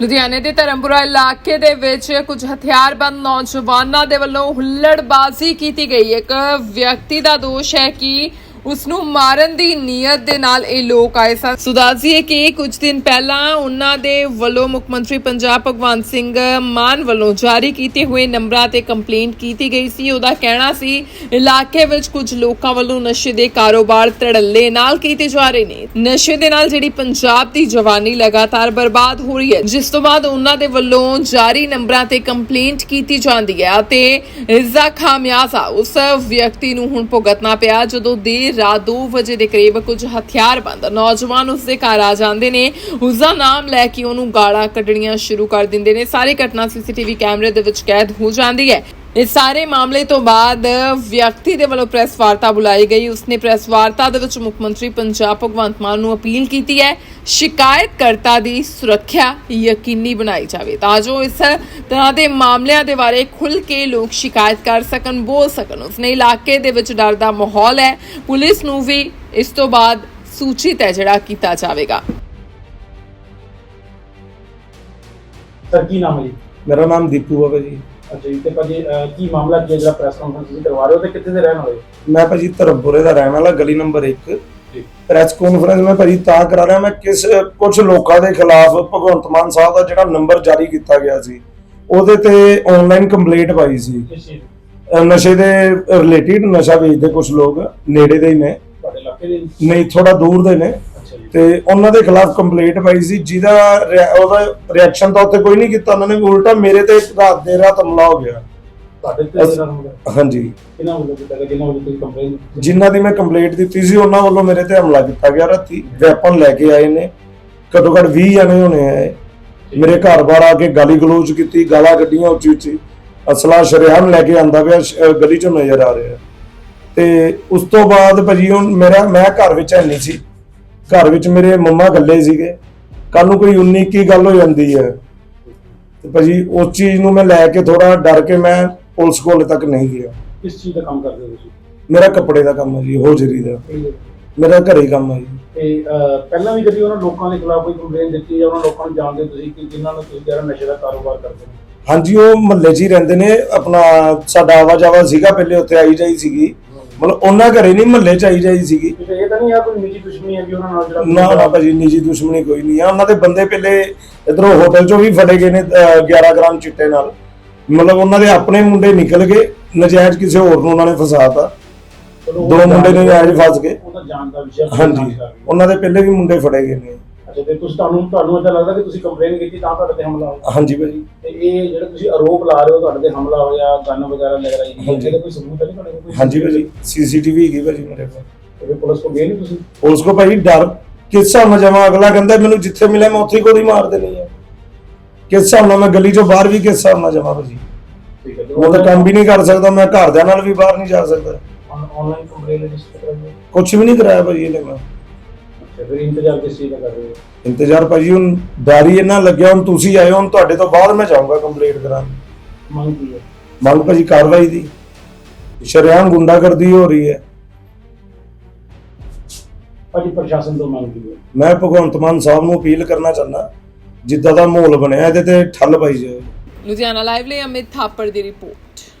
ਲੁਧਿਆਣੇ ਦੇ ਧਰਮਪੁਰਾ ਇਲਾਕੇ ਦੇ ਵਿੱਚ ਕੁਝ ਹਥਿਆਰਬੰਦ ਨੌਜਵਾਨਾਂ ਦੇ ਵੱਲੋਂ ਹੁੱਲੜਬਾਜ਼ੀ ਕੀਤੀ ਗਈ। ਇੱਕ ਵਿਅਕਤੀ ਦਾ ਦੋਸ਼ ਹੈ ਕਿ ਉਸ ਨੂੰ ਮਾਰਨ ਦੀ ਨੀਅਤ ਦੇ ਨਾਲ ਇਹ ਲੋਕ ਆਏ ਸਨ। ਸੁਦਾਸੀਏ ਕਿ ਕੁਝ ਦਿਨ ਪਹਿਲਾਂ ਉਹਨਾਂ ਦੇ ਵੱਲੋਂ ਮੁੱਖ ਮੰਤਰੀ ਪੰਜਾਬ ਭਗਵੰਤ ਸਿੰਘ ਮਾਨ ਵੱਲੋਂ ਜਾਰੀ ਕੀਤੇ ਹੋਏ ਨੰਬਰਾਂ ਤੇ ਕੰਪਲੇਂਟ ਕੀਤੀ ਗਈ ਸੀ। ਉਹਦਾ ਕਹਿਣਾ ਸੀ, ਇਲਾਕੇ ਵਿੱਚ ਕੁਝ ਲੋਕਾਂ ਵੱਲੋਂ ਨਸ਼ੇ ਦੇ ਕਾਰੋਬਾਰ ਧੜੱਲੇ ਨਾਲ ਕੀਤੇ ਜਾ ਰਹੇ ਨੇ। ਨਸ਼ੇ ਦੇ ਨਾਲ ਜਿਹੜੀ ਪੰਜਾਬ ਦੀ ਜਵਾਨੀ ਲਗਾਤਾਰ ਬਰਬਾਦ ਹੋ ਰਹੀ ਹੈ, ਜਿਸ ਤੋਂ ਬਾਅਦ ਉਹਨਾਂ ਦੇ ਵੱਲੋਂ ਜਾਰੀ ਨੰਬਰਾਂ ਤੇ ਕੰਪਲੇਂਟ ਕੀਤੀ ਜਾਂਦੀ ਹੈ ਅਤੇ ਇਸ ਦਾ ਖਾਮਿਆਜ਼ਾ ਉਸ ਵਿਅਕਤੀ ਨੂੰ ਹੁਣ ਭੁਗਤਣਾ ਪਿਆ। ਜਦੋਂ ਦੇਰ ਰਾਤ 2 ਵਜੇ ਦੇ ਕਰੀਬ ਕੁਝ ਹਥਿਆਰਬੰਦ ਨੌਜਵਾਨ ਉਸ ਦੇ ਘਰ ਆ ਜਾਂਦੇ ਨੇ। ਉਸ ਦਾ ਨਾਮ ਲੈ ਕੇ ਉਹਨੂੰ ਗਾਲਾਂ ਕੱਢਣੀਆਂ ਸ਼ੁਰੂ ਕਰ ਦਿੰਦੇ ਨੇ। ਸਾਰੀ ਘਟਨਾ ਸੀਸੀਟੀਵੀ ਕੈਮਰੇ ਦੇ ਵਿੱਚ ਕੈਦ ਹੋ ਜਾਂਦੀ ਹੈ। ਇਸ ਸਾਰੇ ਮਾਮਲੇ ਤੋਂ ਬਾਅਦ ਵਿਅਕਤੀ ਦੇ ਵੱਲੋਂ ਪ੍ਰੈਸ ਵਾਰਤਾ ਬੁਲਾਈ ਗਈ। ਉਸਨੇ ਪ੍ਰੈਸ ਵਾਰਤਾ ਦੇ ਵਿੱਚ ਮੁੱਖ ਮੰਤਰੀ ਪੰਜਾਬ ਭਗਵੰਤ ਮਾਨ ਨੂੰ ਅਪੀਲ ਕੀਤੀ ਹੈ ਸ਼ਿਕਾਇਤਕਰਤਾ ਦੀ ਸੁਰੱਖਿਆ ਯਕੀਨੀ ਬਣਾਈ ਜਾਵੇ ਤਾਂ ਜੋ ਇਸ ਤਰ੍ਹਾਂ ਦੇ ਮਾਮਲਿਆਂ ਦੇ ਬਾਰੇ ਖੁੱਲ ਕੇ ਲੋਕ ਸ਼ਿਕਾਇਤ ਕਰ ਸਕਣ ਬੋਲ ਸਕਣ। ਉਸਨੇ ਇਲਾਕੇ ਦੇ ਵਿੱਚ ਡਰ ਦਾ ਮਾਹੌਲ ਹੈ। ਪੁਲਿਸ ਨੂੰ ਵੀ ਇਸ ਤੋਂ ਬਾਅਦ ਸੂਚਿਤ ਹੈ ਜਿਹੜਾ ਕੀਤਾ ਜਾਵੇਗਾ। ਸਰ ਕੀ ਨਾਮ ਹੈ ਜੀ? ਮੇਰਾ ਨਾਮ ਦੀਪੂ ਬਾਬਾ ਜੀ। ਅੱਛਾ ਜੀ ਤੇ ਭਾਜੀ ਅਹ, ਕੀ ਮਾਮਲਾ ਕੀ ਹੈ ਜਿਹੜਾ ਪ੍ਰੈਸ ਕਾਨਫਰੰਸ ਤੁਸੀਂ ਕਰਵਾ ਰਹੇ ਹੋ ਤੇ ਕਿੱਥੇ ਦੇ ਰਹਿਣ ਵਾਲੇ? ਮੈਂ ਭਾਜੀ ਧਰਮਪੁਰੇ ਦਾ ਰਹਿਣ ਵਾਲਾ ਗਲੀ ਨੰਬਰ 1 ਜੀ। ਪ੍ਰੈਸ ਕਾਨਫਰੰਸ ਮੈਂ ਭਾਜੀ ਤਾਂ ਕਰਾ ਰਿਹਾ ਮੈਂ ਕਿਸ ਕੁਝ ਲੋਕਾਂ ਦੇ ਖਿਲਾਫ ਭਗਵੰਤ ਮਾਨ ਸਾਹਿਬ ਦਾ ਜਿਹੜਾ ਨੰਬਰ ਜਾਰੀ ਕੀਤਾ ਗਿਆ ਸੀ ਉਹਦੇ ਤੇ ਆਨਲਾਈਨ ਕੰਪਲੇਂਟ ਪਾਈ ਸੀ ਕਿਸ ਚੀਜ਼ ਦੀ? ਅਹ ਨਸ਼ੇ ਦੇ ਰਿਲੇਟਡ ਨਸ਼ਾ ਵੇਚਦੇ ਕੁਝ ਲੋਕ ਨੇੜੇ ਦੇ ਹੀ ਨੇ ਤੁਹਾਡੇ ਇਲਾਕੇ ਦੇ ਨਹੀਂ ਥੋੜਾ ਦੂਰ ਦੇ ਨੇ ਤੇ ਉਹਨਾਂ ਦੇ ਖਿਲਾਫ ਕੰਪਲੇਂਟ ਪਾਈ ਸੀ ਜਿਹਦਾ ਉਹਦਾ ਰਿਐਕਸ਼ਨ ਤਾਂ ਉੱਥੇ ਕੋਈ ਨਹੀਂ ਕੀਤਾ ਉਹਨਾਂ ਨੇ ਉਲਟਾ ਮੇਰੇ ਤੇ ਰਾਤ ਦੇ ਰਾਤ ਹਮਲਾ ਹੋ ਗਿਆ। ਤੁਹਾਡੇ ਤੇ ਅਸ- ਜਿਹੜਾ ਹੁੰਦਾ ਹਾਂਜੀ। ਕਿਹਨਾਂ ਵੱਲੋਂ ਕੀਤਾ ਗਿਆ? ਜਿਨ੍ਹਾਂ ਵੱਲੋਂ ਤੁਸੀਂ ਕੰਪਲੇਨ ਜਿਨ੍ਹਾਂ ਦੀ ਮੈਂ ਕੰਪਲੇਂਟ ਦਿੱਤੀ ਸੀ ਉਹਨਾਂ ਵੱਲੋਂ ਮੇਰੇ ਤੇ ਹਮਲਾ ਕੀਤਾ ਗਿਆ। ਰਾਤੀ ਵੈਪਨ ਲੈ ਕੇ ਆਏ ਨੇ। ਘੱਟੋ ਘੱਟ 20 ਜਣੇ ਹੋਣੇ ਆ ਇਹ। ਮੇਰੇ ਘਰ ਬਾਹਰ ਆ ਕੇ ਗਾਲੀ ਗਲੋਚ ਕੀਤੀ ਗਾਲਾਂ ਕੱਢੀਆਂ ਉੱਚੀ ਉੱਚੀ। ਅਸਲਾ ਸ਼ਰੇਆਮ ਲੈ ਕੇ ਆਂਦਾ ਪਿਆ ਸ਼- ਅਹ ਗਲੀ ਚੋਂ ਨਜ਼ਰ ਆ ਰਿਹਾ। ਤੇ ਉਸ ਤੋਂ ਬਾਅਦ ਭਾਜੀ ਹੁਣ ਮੇਰਾ ਮੈਂ ਘਰ ਵਿੱਚ ਹੈ ਨਹੀਂ ਸੀ। ਘਰ ਵਿੱਚ ਮੇਰੇ ਮੰਮਾ ਇਕੱਲੇ ਸੀਗੇ। ਕੱਲ ਨੂੰ ਕੋਈ 19 ਕੀ ਗੱਲ ਹੋ ਜਾਂਦੀ ਹੈ। ਤੇ ਭਾਜੀ ਉਸ ਚੀਜ਼ ਨੂੰ ਮੈਂ ਲੈ ਕੇ ਥੋੜਾ ਡਰ ਕੇ ਮੈਂ ਪੁਲਿਸ ਕੋਲ ਤੱਕ ਨਹੀਂ ਗਿਆ। ਕਿਸ ਚੀਜ਼ ਦਾ ਕੰਮ ਕਰਦੇ ਹੋ ਤੁਸੀਂ? ਮੇਰਾ ਕੱਪੜੇ ਦਾ ਕੰਮ ਹੈ ਜੀ ਹੋਜਰੀ ਦਾ। ਮੇਰਾ ਘਰੇ ਕੰਮ ਹੈ ਜੀ। ਤੇ ਅਹ, ਪਹਿਲਾਂ ਵੀ ਕਦੀ ਉਹਨਾਂ ਲੋਕਾਂ ਦੇ ਖਿਲਾਫ ਕੋਈ ਕੰਪਲੇਨ ਦਿੱਤੀ ਜਾਂ ਉਹਨਾਂ ਲੋਕਾਂ ਨੂੰ ਜਾਣਦੇ ਹੋ ਤੁਸੀਂ ਕਿ ਜਿਨ੍ਹਾਂ ਨੂੰ ਤੁਸੀਂ ਜਿਹੜਾ ਨਸ਼ੇ ਦਾ ਕਾਰੋਬਾਰ ਕਰਦੇ ਹੋ? ਹਾਂਜੀ ਉਹ ਮਹੱਲੇ 'ਚ ਹੀ ਰਹਿੰਦੇ ਨੇ। ਆਪਣਾ ਸਾਡਾ ਆਵਾ ਜਾਵਾ ਸੀਗਾ ਪਹਿਲੇ ਉੱਥੇ ਆਈ ਜਾਈ ਸੀਗੀ। ਮਤਲਬ ਉਹਨਾਂ ਘਰੇ ਨਹੀਂ ਮਹੱਲੇ 'ਚ ਆਈ ਜਾਈ ਸੀਗੀ। ਇਹ ਤਾਂ ਨਹੀਂ ਆ ਕੋਈ ਨਿੱਜੀ ਦੁਸ਼ਮਣੀ ਹੈ ਕਿ ਉਹਨਾਂ ਨਾਲ ਜਿਹੜਾ ਨਾ ਨਾ ਭਾਜੀ ਨਿੱਜੀ ਦੁਸ਼ਮਣੀ ਕੋਈ ਨਹੀਂ ਆ। ਉਹਨਾਂ ਦੇ ਬੰਦੇ ਪਹਿਲੇ ਇਧਰੋਂ ਹੋਟਲ 'ਚੋਂ ਵੀ ਫੜੇ ਗਏ ਨੇ ਅਹ, 11 ਗ੍ਰਾਮ ਚਿੱਟੇ ਨਾਲ। ਮਤਲਬ ਉਹਨਾਂ ਦੇ ਆਪਣੇ ਮੁੰਡੇ ਨਿਕਲ ਗਏ ਨਜਾਇਜ਼ ਕਿਸੇ ਹੋਰ ਨੂੰ ਉਹਨਾਂ ਨੇ ਫਸਾਤਾ। ਚਲੋ ਉਹ ਦੋ ਮੁੰਡੇ ਜਾਣ- ਨਜਾਇਜ਼ ਫਸ ਗਏ। ਉਹ ਤਾਂ ਜਾਣ ਦਾ ਵਿਸ਼ਾ ਹੈ, ਹਾਂਜੀ। ਉਹਨਾਂ ਦੇ ਪਹਿਲੇ ਵੀ ਮੁੰਡੇ ਫੜੇ ਗਏ ਨੇ। ਅੱਛਾ ਤੇ ਤੁਸੀਂ ਤੁਹਾਨੂੰ ਤੁਹਾਨੂੰ ਏਦਾਂ ਲੱਗਦਾ ਕਿ ਤੁਸੀਂ ਕੰਪਲੇਨ ਕੀਤੀ ਤਾਂ ਤੁਹਾਡੇ ਤੇ ਹਮਲਾ ਹੋਇਆ? ਹਾਂਜੀ ਭਾਜੀ ਤੇ ਇਹ ਜਿਹੜਾ ਤੁਸੀਂ ਆਰੋਪ ਲਾ ਰਹੇ ਹੋ ਤੁਹਾਡੇ ਤੇ ਹਮਲਾ ਹੋਇਆ ਗਨ ਵਗੈਰਾ ਲੱਗ ਰਹੀ ਹੈ ਹਾਂਜੀ। ਇਹਦਾ ਕੋਈ ਸਬੂਤ ਹੈ ਨਹੀਂ ਤੁਹਾਡੇ ਕੋਲ ਕੋਈ? ਹਾਂਜੀ ਭਾਜੀ ਸੀਸੀਟੀਵੀ ਹੈਗੀ ਭਾਜੀ ਮੇਰੇ ਕੋਲ। ਤੇ ਪੁਲਿਸ ਕੋ ਗਏ ਨਹੀਂ ਤੁਸੀਂ? ਪੁਲਿਸ ਕੋ ਭਾਈ ਡਰ। ਕਿਸ ਹਿਸਾਬ ਨਾਲ ਜਾਵਾਂ ਅਗਲਾ ਕਹਿੰਦਾ ਮੈਨੂੰ ਜਿੱਥੇ ਮਿਲਿਆ ਮੈਂ ਉੱਥੇ ਹੀ ਗੋਲੀ ਮਾਰ ਦੇਣੀ ਹੈ। ਕਿਸ ਹਿਸਾਬ ਨਾਲ ਮੈਂ ਗਲੀ ਚੋਂ ਬਾਹਰ ਵੀ ਕਿਸ ਹਿਸਾਬ ਨਾਲ ਜਾਵਾਂ ਭਾਜੀ ਠੀਕ ਹੈ ਮੈਂ ਤਾਂ ਕੰਮ ਵੀ ਨਹੀਂ ਕਰ ਸਕਦਾ ਮੈਂ ਘਰਦਿਆਂ ਨਾਲ ਵੀ ਬਾਹਰ ਨਹੀਂ ਜਾ ਸਕਦਾ। ਆਨਲਾਈਨ ਕੰਪਲੇਨ ਰਜਿਸਟਰ ਕਰਾਂਗੇ ਕੁਝ ਵੀ ਨਹੀਂ ਕਰਾਇਆ ਭਾਜੀ ਇਹਨੇ ਮੈਂ। ਫਿਰ ਇੰਤਜ਼ਾਰ ਕਿਸ ਚੀਜ਼ ਦਾ ਕਰ ਰਹੇ ਹੋ? ਇੰਤਜ਼ਾਰ ਭਾਜੀ ਹੁਣ ਡਾਰੀ ਇਹਨਾਂ ਲੱਗਿਆ ਹੁਣ ਤੁਸੀਂ ਆਏ ਹੋ ਹੁਣ ਤੁਹਾਡੇ ਤੋਂ ਬਾਅਦ ਮੈਂ ਜਾਊਂਗਾ ਕੰਪਲੀਟ ਕਰਾਂ ਮੰਗ ਕੀ ਹੈ? ਮੰਗ ਭਾਜੀ ਕਾਰਵਾਈ ਦੀ। ਸ਼ਰੇਆਮ ਗੁੰਡਾਗਰਦੀ ਹੋ ਰਹੀ ਹੈ। ਭਾਜੀ ਪ੍ਰਸ਼ਾਸਨ ਤੋਂ ਮੰਗ ਕੀ ਹੈ? ਮੈਂ ਭਗਵੰਤ ਮਾਨ ਸਾਹਿਬ ਨੂੰ ਅਪੀਲ ਕਰਨਾ ਚਾਹੁੰਦਾ ਜਿੱਦਾਂ ਦਾ ਮਾਹੌਲ ਬਣਿਆ ਇਹਦੇ ਤੇ ਠੱਲ ਪਾਈ ਜਾਵੇ। ਲੁਧਿਆਣਾ ਲਾਈਵ ਲਈ ਅਮਿਤ ਥਾਪੜ ਦੀ ਰਿਪੋਰਟ।